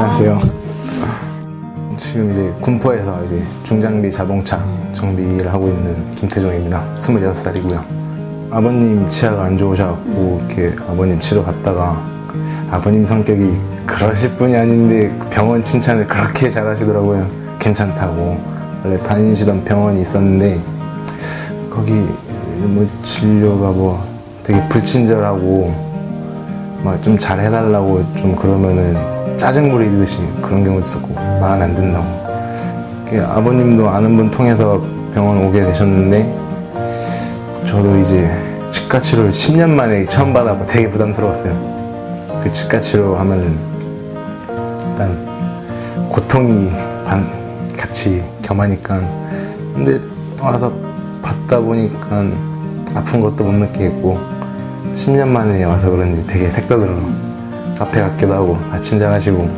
안녕하세요. 지금 이제 군포에서 이제 중장비 자동차 정비를 하고 있는 김태종입니다. 26살이고요. 아버님 치아가 안 좋으셔갖고 이렇게 아버님 치료 받다가 아버님 성격이 그러실 분이 아닌데 병원 칭찬을 그렇게 잘하시더라고요. 괜찮다고 원래 다니시던 병원이 있었는데 거기 뭐 진료가 뭐 되게 불친절하고 막 좀 잘해달라고 좀 그러면은 짜증 부리듯이 그런 경우도 있었고 마음 안그 아버님도 아는 분 통해서 병원 오게 되셨는데 저도 이제 치과 치료를 10년 만에 처음 받아고 되게 부담스러웠어요. 그 치과 치료 하면은 일단 고통이 반 같이 겸하니까. 근데 와서 받다 보니까 아픈 것도 못 느끼겠고 10년 만에 와서 그런지 되게 색다르고 카페 같기도 하고 다 친절하시고.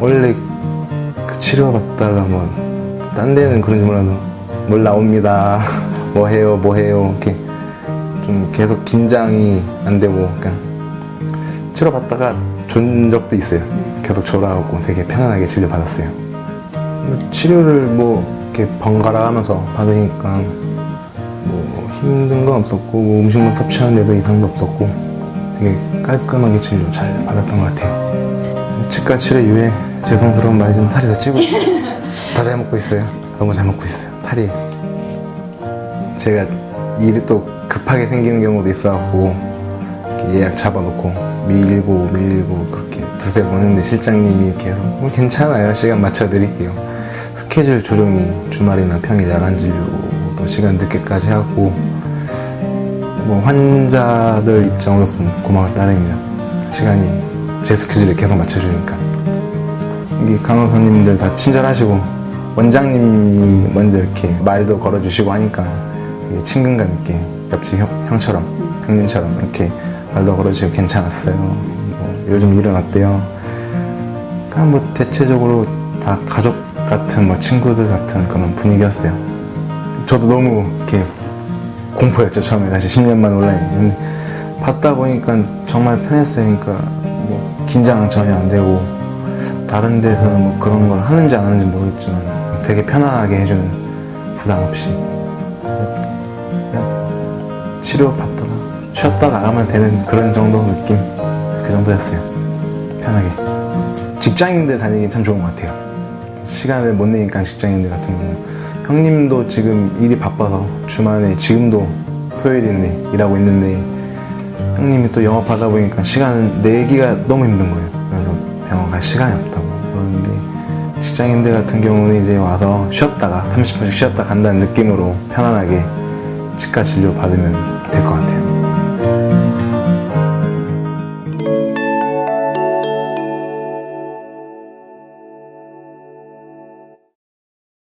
원래 그 치료 받다가 뭐 딴 데는 그런지 몰라도 뭘 나옵니다. 뭐 해요 뭐 해요. 이렇게 좀 계속 긴장이 안 되고 그냥 치료 받다가 존 적도 있어요. 계속 졸아갖고 되게 편안하게 진료 받았어요. 치료를 뭐 이렇게 번갈아 가면서 받으니까 뭐 힘든 건 없었고 뭐 음식물 섭취하는 데도 이상도 없었고 되게 깔끔하게 진료 잘 받았던 것 같아요. 치과 치료 이후에 죄송스러운 말이지만 살이 더 찌고 더 잘 먹고 있어요. 너무 잘 먹고 있어요. 탈이 제가 일이 또 급하게 생기는 경우도 있어갖고 예약 잡아놓고 밀고 밀고 그렇게 두세 번 했는데 실장님이 계속 뭐 괜찮아요 시간 맞춰드릴게요 스케줄 조정이 주말이나 평일 야간 진료도 시간 늦게까지 하고 뭐 환자들 입장으로서는 고마울 따름이다 시간이 제 스케줄에 계속 맞춰주니까. 여기 간호사님들 다 친절하시고 원장님이 먼저 이렇게 말도 걸어주시고 하니까 친근감 있게 옆집 형, 형처럼 형님처럼 이렇게 말도 걸어주시고 괜찮았어요. 뭐 요즘 일은 어때요? 그냥 뭐 대체적으로 다 가족 같은 뭐 친구들 같은 그런 분위기였어요. 저도 너무 이렇게 공포였죠. 처음에 다시 10년 만에 온라인 근데 받다 보니까 정말 편했어요 그러니까 뭐 긴장 전혀 안 되고 다른 데서는 뭐 그런 걸 하는지 안 하는지 모르겠지만 되게 편안하게 해주는 부담 없이. 그냥 치료 받다가 쉬었다 나가면 되는 그런 정도 느낌? 그 정도였어요. 편하게. 직장인들 다니기 참 좋은 것 같아요. 시간을 못 내니까 직장인들 같은 경우는 형님도 지금 일이 바빠서 주말에 지금도 토요일인데 일하고 있는데 형님이 또 영업하다 보니까 시간 내기가 너무 힘든 거예요. 그래서 병원 갈 시간이 없다고 그러는데 직장인들 같은 경우는 이제 와서 쉬었다가 30분씩 쉬었다 간다는 느낌으로 편안하게 치과 진료 받으면 될 것 같아요.